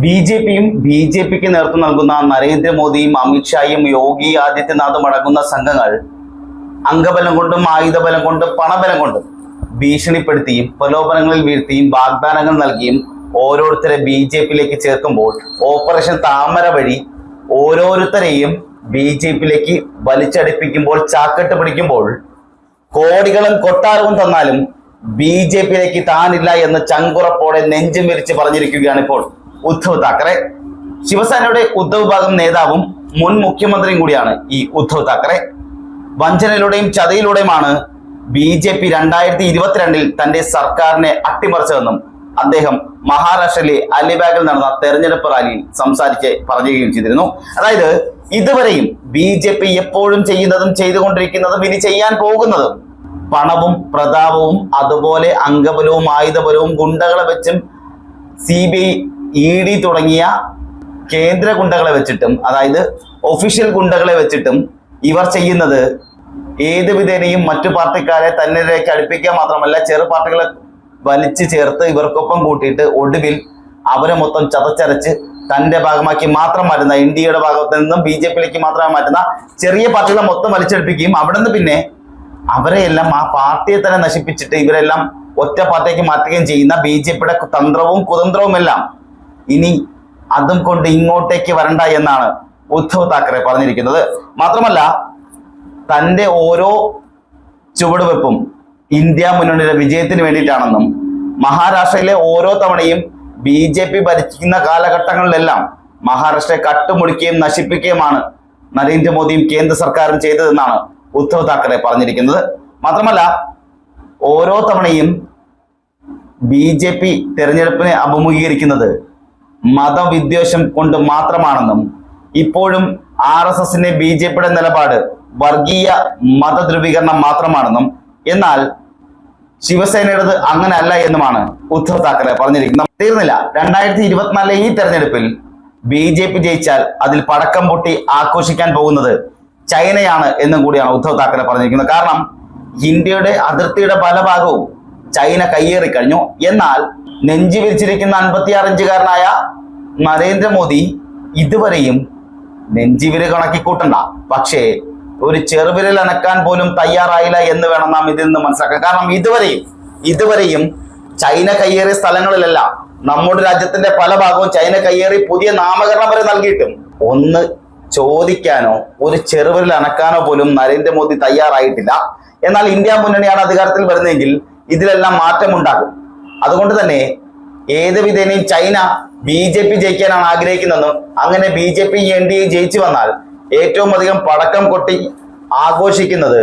B J പിയും B J പിക്ക് നേതൃത്വം നൽകുന്ന നരേന്ദ്രമോദിയും അമിത്ഷായും യോഗി ആദിത്യനാഥും അടങ്ങുന്ന സംഘങ്ങൾ അംഗബലം കൊണ്ടും ആയുധബലം കൊണ്ടും പണബലം കൊണ്ടും ഭീഷണിപ്പെടുത്തിയും പ്രലോഭനങ്ങളിൽ വീഴ്ത്തിയും വാഗ്ദാനങ്ങൾ നൽകിയും ഓരോരുത്തരെ ബി ജെ പിയിലേക്ക് ചേർക്കുമ്പോൾ ഓപ്പറേഷൻ താമര വഴി ഓരോരുത്തരെയും ബി ജെ പിയിലേക്ക് വലിച്ചടിപ്പിക്കുമ്പോൾ ചാക്കെട്ട് പിടിക്കുമ്പോൾ കോടികളും കൊട്ടാരവും തന്നാലും ബി ജെ പിയിലേക്ക് താനില്ല എന്ന് ചങ്കുറപ്പോടെ നെഞ്ചും വിരിച്ച് പറഞ്ഞിരിക്കുകയാണ് ഇപ്പോൾ ഉദ്ധവ് താക്കറെ. ശിവസേനയുടെ ഉദ്ധവ് ഭാഗം നേതാവും മുൻ മുഖ്യമന്ത്രിയും കൂടിയാണ് ഈ ഉദ്ധവ് താക്കറെ. വഞ്ചനയിലൂടെയും ചതയിലൂടെയുമാണ് ബി ജെ പി രണ്ടായിരത്തി ഇരുപത്തിരണ്ടിൽ തന്റെ സർക്കാരിനെ അട്ടിമറിച്ചതെന്നും അദ്ദേഹം മഹാരാഷ്ട്രയിലെ അലിബാഗിൽ നടന്ന തെരഞ്ഞെടുപ്പ് റാലിയിൽ സംസാരിച്ച് പറയുകയും ചെയ്തിരുന്നു. അതായത് ഇതുവരെയും ബി ജെ പി എപ്പോഴും ചെയ്യുന്നതും ചെയ്തുകൊണ്ടിരിക്കുന്നതും ഇനി ചെയ്യാൻ പോകുന്നതും പണവും പ്രതാപവും അതുപോലെ അംഗബലവും ആയുധബലവും ഗുണ്ടകളെ വെച്ചും C B I E D തുടങ്ങിയ കേന്ദ്ര ഗുണ്ടകളെ വെച്ചിട്ടും അതായത് ഒഫീഷ്യൽ ഗുണ്ടകളെ വെച്ചിട്ടും ഇവർ ചെയ്യുന്നത് ഏത് വിധേനയും മറ്റു പാർട്ടിക്കാരെ തന്നിലേക്ക് അടുപ്പിക്കുക മാത്രമല്ല ചെറു പാർട്ടികളെ വലിച്ചു ചേർത്ത് ഇവർക്കൊപ്പം കൂട്ടിയിട്ട് ഒടുവിൽ അവരെ മൊത്തം ചതച്ചരച്ച് തന്റെ ഭാഗമാക്കി മാത്രം മാറ്റുന്ന ഇന്ത്യയുടെ ഭാഗത്ത് നിന്നും ബി ജെ പിയിലേക്ക് മാത്രം മാറ്റുന്ന ചെറിയ പാർട്ടികളെ മൊത്തം വലിച്ചെടുപ്പിക്കുകയും അവിടെ നിന്ന് പിന്നെ അവരെയെല്ലാം ആ പാർട്ടിയെ തന്നെ നശിപ്പിച്ചിട്ട് ഇവരെല്ലാം ഒറ്റ പാർട്ടിക്ക് മാറ്റുകയും ചെയ്യുന്ന ബി ജെ പിയുടെ തന്ത്രവും കുതന്ത്രവും എല്ലാം ഇനി അതും കൊണ്ട് ഇങ്ങോട്ടേക്ക് വരണ്ട എന്നാണ് ഉദ്ധവ് താക്കറെ പറഞ്ഞിരിക്കുന്നത്. മാത്രമല്ല തന്റെ ഓരോ ചുവടുവെപ്പും ഇന്ത്യ മുന്നണിയുടെ വിജയത്തിന് വേണ്ടിയിട്ടാണെന്നും മഹാരാഷ്ട്രയിലെ ഓരോ തവണയും ബി ജെ പി ഭരിക്കുന്ന കാലഘട്ടങ്ങളിലെല്ലാം മഹാരാഷ്ട്രയെ കട്ടുമുടിക്കുകയും നശിപ്പിക്കുകയുമാണ് നരേന്ദ്രമോദിയും കേന്ദ്ര സർക്കാരും ചെയ്തതെന്നാണ് ഉദ്ധവ് താക്കറെ പറഞ്ഞിരിക്കുന്നത്. മാത്രമല്ല ഓരോ തവണയും ബി ജെ പി തെരഞ്ഞെടുപ്പിനെ അഭിമുഖീകരിക്കുന്നത് മതവിദ്വേഷം കൊണ്ട് മാത്രമാണെന്നും ഇപ്പോഴും ആർ എസ് എസിന്റെ ബി ജെ പിയുടെ നിലപാട് വർഗീയ മതധ്രുവീകരണം മാത്രമാണെന്നും എന്നാൽ ശിവസേനയുടേത് അങ്ങനെയല്ല എന്നുമാണ് ഉദ്ധവ് താക്കറെ പറഞ്ഞിരിക്കുന്നത്. തീർന്നില്ല. രണ്ടായിരത്തി ഇരുപത്തിനാലിലെ ഈ തെരഞ്ഞെടുപ്പിൽ ബി ജെ പി ജയിച്ചാൽ അതിൽ പടക്കം പൊട്ടി ആഘോഷിക്കാൻ പോകുന്നത് ചൈനയാണ് എന്നും കൂടിയാണ് ഉദ്ധവ് താക്കറെ പറഞ്ഞിരിക്കുന്നത്. കാരണം ഇന്ത്യയുടെ അതിർത്തിയുടെ പല ഭാഗവും ചൈന കയ്യേറി കഴിഞ്ഞു. എന്നാൽ നെഞ്ചു വിരിച്ചിരിക്കുന്ന അൻപത്തിയാറ് ഇഞ്ചുകാരനായ നരേന്ദ്രമോദി ഇതുവരെയും നെഞ്ചിവിര് കണക്കിക്കൂട്ടണ്ട പക്ഷേ ഒരു ചെറുവിരൽ അനക്കാൻ പോലും തയ്യാറായില്ല എന്ന് വേണം നാം ഇതിൽ നിന്ന് മനസ്സിലാക്കാൻ. കാരണം ഇതുവരെയും ഇതുവരെയും ചൈന കയ്യേറിയ സ്ഥലങ്ങളിലല്ല നമ്മുടെ രാജ്യത്തിന്റെ പല ഭാഗവും ചൈന കയ്യേറി പുതിയ നാമകരണം വരെ നൽകിയിട്ടും. ഒന്ന് ചോദിക്കാനോ ഒരു ചെറുവിരൽ അനക്കാനോ പോലും നരേന്ദ്രമോദി തയ്യാറായിട്ടില്ല. എന്നാൽ ഇന്ത്യ മുന്നണിയാണ് അധികാരത്തിൽ വരുന്നതെങ്കിൽ ഇതിലെല്ലാം മാറ്റമുണ്ടാകും. അതുകൊണ്ട് തന്നെ ഏത് വിധേനയും ചൈന ബി ജെ പി ജയിക്കാനാണ് ആഗ്രഹിക്കുന്നതെന്നും അങ്ങനെ B J P N D A ജയിച്ചു വന്നാൽ ഏറ്റവും അധികം പടക്കം കൊട്ടി ആഘോഷിക്കുന്നത്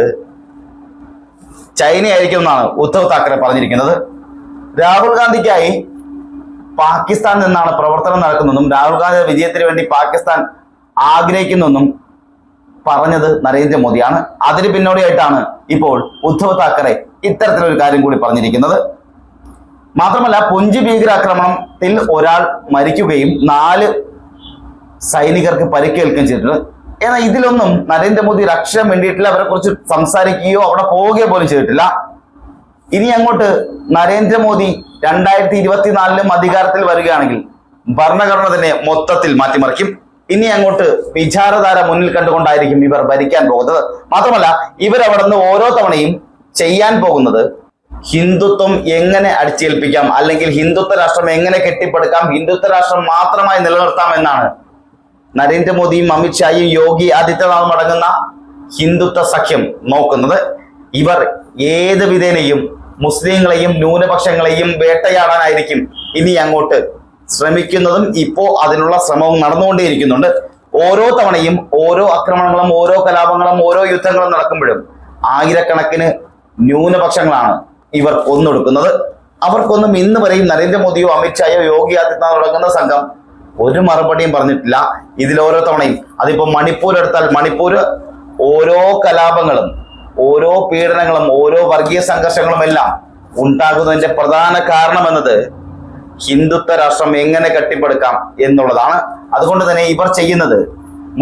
ചൈനയായിരിക്കും എന്നാണ് ഉദ്ധവ് താക്കറെ പറഞ്ഞിരിക്കുന്നത്. രാഹുൽ ഗാന്ധിക്കായി പാകിസ്ഥാൻ നിന്നാണ് പ്രവർത്തനം നടക്കുന്നതെന്നും രാഹുൽ ഗാന്ധിയുടെ വിജയത്തിന് വേണ്ടി പാകിസ്ഥാൻ ആഗ്രഹിക്കുന്നെന്നും പറഞ്ഞത് നരേന്ദ്രമോദിയാണ്. അതിന് പിന്നോടിയായിട്ടാണ് ഇപ്പോൾ ഉദ്ധവ് താക്കറെ ഇത്തരത്തിലൊരു കാര്യം കൂടി പറഞ്ഞിരിക്കുന്നത്. മാത്രമല്ല പുഞ്ച് ഭീകരാക്രമണത്തിൽ ഒരാൾ മരിക്കുകയും നാല് സൈനികർക്ക് പരിക്കേൽക്കുകയും ചെയ്തിട്ടുണ്ട്. എന്നാൽ ഇതിലൊന്നും നരേന്ദ്രമോദി രക്ഷ വേണ്ടിയിട്ടില്ല അവരെ കുറിച്ച് സംസാരിക്കുകയോ അവിടെ പോവുകയോ പോലും ചെയ്തിട്ടില്ല. ഇനി അങ്ങോട്ട് നരേന്ദ്രമോദി രണ്ടായിരത്തി ഇരുപത്തിനാലിലും അധികാരത്തിൽ വരികയാണെങ്കിൽ ഭരണഘടന തന്നെ മൊത്തത്തിൽ മാറ്റിമറിക്കും. ഇനി അങ്ങോട്ട് വിചാരധാര മുന്നിൽ കണ്ടുകൊണ്ടായിരിക്കും ഇവർ ഭരിക്കാൻ പോകുന്നത്. മാത്രമല്ല ഇവരവിടെ നിന്ന് ഓരോ തവണയും ചെയ്യാൻ പോകുന്നത് ഹിന്ദുത്വം എങ്ങനെ അടിച്ചേൽപ്പിക്കാം? അല്ലെങ്കിൽ ഹിന്ദുത്വ രാഷ്ട്രം എങ്ങനെ കെട്ടിപ്പടുക്കാം? ഹിന്ദുത്വ രാഷ്ട്രം മാത്രമായി നിലനിർത്താം എന്നാണ് നരേന്ദ്രമോദിയും അമിത്ഷായും യോഗി ആദിത്യനാഥും അടങ്ങുന്ന ഹിന്ദുത്വ സഖ്യം നോക്കുന്നത്. ഇവർ ഏത് വിധേനയും മുസ്ലിങ്ങളെയും ന്യൂനപക്ഷങ്ങളെയും വേട്ടയാടാനായിരിക്കും ഇനി അങ്ങോട്ട് ശ്രമിക്കുന്നതും ഇപ്പോ അതിനുള്ള ശ്രമവും നടന്നുകൊണ്ടേയിരിക്കുന്നുണ്ട്. ഓരോ തവണയും ഓരോ ആക്രമണങ്ങളും ഓരോ കലാപങ്ങളും ഓരോ യുദ്ധങ്ങളും നടക്കുമ്പോഴും ആയിരക്കണക്കിന് ന്യൂനപക്ഷങ്ങളാണ് ഇവർ കൊന്നൊടുക്കുന്നത്. അവർക്കൊന്നും ഇന്ന് വരെയും നരേന്ദ്രമോദിയോ അമിത്ഷായോ യോഗി ആദിത്യനാഥ് അടങ്ങുന്ന സംഘം ഒരു മറുപടിയും പറഞ്ഞിട്ടില്ല. ഇതിൽ ഓരോ തവണയും അതിപ്പോ മണിപ്പൂർ എടുത്താൽ മണിപ്പൂർ ഓരോ കലാപങ്ങളും ഓരോ പീഡനങ്ങളും ഓരോ വർഗീയ സംഘർഷങ്ങളും എല്ലാം ഉണ്ടാകുന്നതിന്റെ പ്രധാന കാരണം എന്നത് ഹിന്ദുത്വ രാഷ്ട്രം എങ്ങനെ കെട്ടിപ്പടുക്കാം എന്നുള്ളതാണ്. അതുകൊണ്ട് തന്നെ ഇവർ ചെയ്യുന്നത്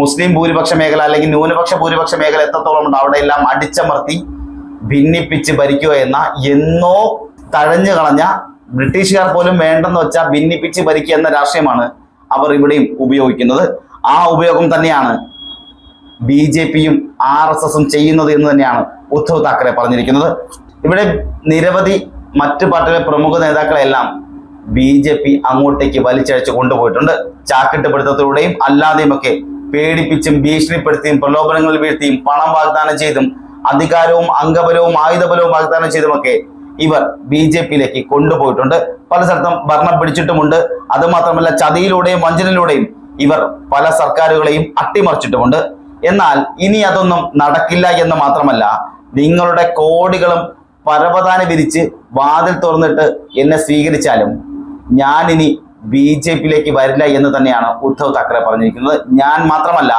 മുസ്ലിം ഭൂരിപക്ഷ മേഖല അല്ലെങ്കിൽ ന്യൂനപക്ഷ ഭൂരിപക്ഷ മേഖല എത്രത്തോളം ഉണ്ട് അവിടെ എല്ലാം അടിച്ചമർത്തി ഭിന്നിപ്പിച്ച് ഭരിക്കുക എന്ന എന്നോ തഴഞ്ഞു കളഞ്ഞ ബ്രിട്ടീഷുകാർ പോലും വേണ്ടെന്ന് വെച്ചാൽ ഭിന്നിപ്പിച്ച് ഭരിക്കുക എന്ന രാഷ്ട്രീയമാണ് അവർ ഇവിടെയും ഉപയോഗിക്കുന്നത്. ആ ഉപയോഗം തന്നെയാണ് ബി ജെ പിയും ആർ എസ് എസും ചെയ്യുന്നത് എന്ന് തന്നെയാണ് ഉദ്ധവ് താക്കറെ പറഞ്ഞിരിക്കുന്നത്. ഇവിടെ നിരവധി മറ്റു പാർട്ടിയിലെ പ്രമുഖ നേതാക്കളെല്ലാം ബി ജെ പി അങ്ങോട്ടേക്ക് വലിച്ചഴച്ച് കൊണ്ടുപോയിട്ടുണ്ട്. ചാക്കിട്ട് പിടുത്തത്തിലൂടെയും അല്ലാതെയുമൊക്കെ പേടിപ്പിച്ചും ഭീഷണിപ്പെടുത്തിയും പ്രലോഭനങ്ങൾ വീഴ്ത്തിയും പണം വാഗ്ദാനം ചെയ്തും അധികാരവും അംഗബലവും ആയുധബലവും വാഗ്ദാനം ചെയ്തുമൊക്കെ ഇവർ ബി ജെ പിയിലേക്ക് കൊണ്ടുപോയിട്ടുണ്ട്. പല സ്ഥലത്തും ഭരണം പിടിച്ചിട്ടുമുണ്ട്. അതുമാത്രമല്ല ചതിയിലൂടെയും വഞ്ചനയിലൂടെയും ഇവർ പല സർക്കാരുകളെയും അട്ടിമറിച്ചിട്ടുമുണ്ട്. എന്നാൽ ഇനി അതൊന്നും നടക്കില്ല എന്ന് മാത്രമല്ല നിങ്ങളുടെ കോടികളും പരവതാന വിരിച്ച് വാതിൽ തുറന്നിട്ട് എന്നെ സ്വീകരിച്ചാലും ഞാൻ ഇനി ബി ജെ പിയിലേക്ക് വരില്ല എന്ന് തന്നെയാണ് ഉദ്ധവ് താക്കറെ പറഞ്ഞിരിക്കുന്നത്. ഞാൻ മാത്രമല്ല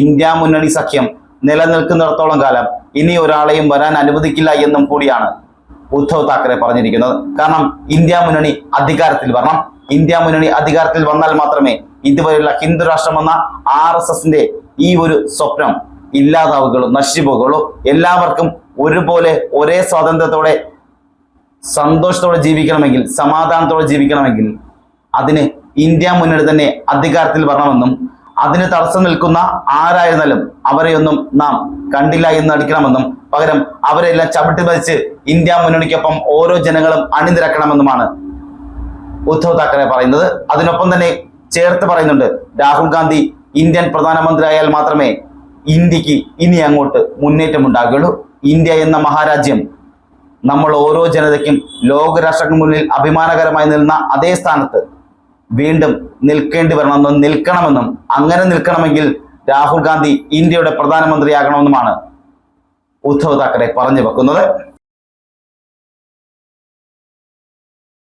ഇന്ത്യ മുന്നണി സഖ്യം നിലനിൽക്കുന്നിടത്തോളം കാലം ഇനി ഒരാളെയും വരാൻ അനുവദിക്കില്ല എന്നും കൂടിയാണ് ഉദ്ധവ് താക്കറെ പറഞ്ഞിരിക്കുന്നത്. കാരണം ഇന്ത്യ മുന്നണി അധികാരത്തിൽ വരണം. ഇന്ത്യ മുന്നണി അധികാരത്തിൽ വന്നാൽ മാത്രമേ ഇതുവരെയുള്ള ഹിന്ദു രാഷ്ട്രമെന്ന ആർ എസ് എസിന്റെ ഈ ഒരു സ്വപ്നം ഇല്ലാതാവുകയുള്ളൂ നശിച്ചു പോകുകയുള്ളൂ. എല്ലാവർക്കും ഒരുപോലെ ഒരേ സ്വാതന്ത്ര്യത്തോടെ സന്തോഷത്തോടെ ജീവിക്കണമെങ്കിൽ സമാധാനത്തോടെ ജീവിക്കണമെങ്കിൽ അതിന് ഇന്ത്യ മുന്നണി തന്നെ അധികാരത്തിൽ വരണമെന്നും അതിന് തടസ്സം നിൽക്കുന്ന ആരായിരുന്നാലും അവരെയൊന്നും നാം കണ്ടില്ല എന്ന് അടിക്കണമെന്നും പകരം അവരെല്ലാം ചവിട്ടി വലിച്ച് ഇന്ത്യ മുന്നണിക്കൊപ്പം ഓരോ ജനങ്ങളും അണിനിരക്കണമെന്നുമാണ് ഉദ്ധവ് താക്കറെ പറയുന്നത്. അതിനൊപ്പം തന്നെ ചേർത്ത് പറയുന്നുണ്ട് രാഹുൽ ഗാന്ധി ഇന്ത്യൻ പ്രധാനമന്ത്രിയായാൽ മാത്രമേ ഇന്ത്യയ്ക്ക് ഇനി അങ്ങോട്ട് മുന്നേറ്റം ഉണ്ടാകുകയുള്ളൂ ഇന്ത്യ എന്ന മഹാരാജ്യം നമ്മൾ ഓരോ ജനതയ്ക്കും ലോകരാഷ്ട്രങ്ങൾക്ക് മുന്നിൽ അഭിമാനകരമായി നിൽക്കുന്ന അതേ സ്ഥാനത്ത് വീണ്ടും നിൽക്കേണ്ടി വരണമെന്നും നിൽക്കണമെന്നും അങ്ങനെ നിൽക്കണമെങ്കിൽ രാഹുൽ ഗാന്ധി ഇന്ത്യയുടെ പ്രധാനമന്ത്രിയാകണമെന്നുമാണ് ഉദ്ധവ് താക്കറെ പറഞ്ഞു വെക്കുന്നത്.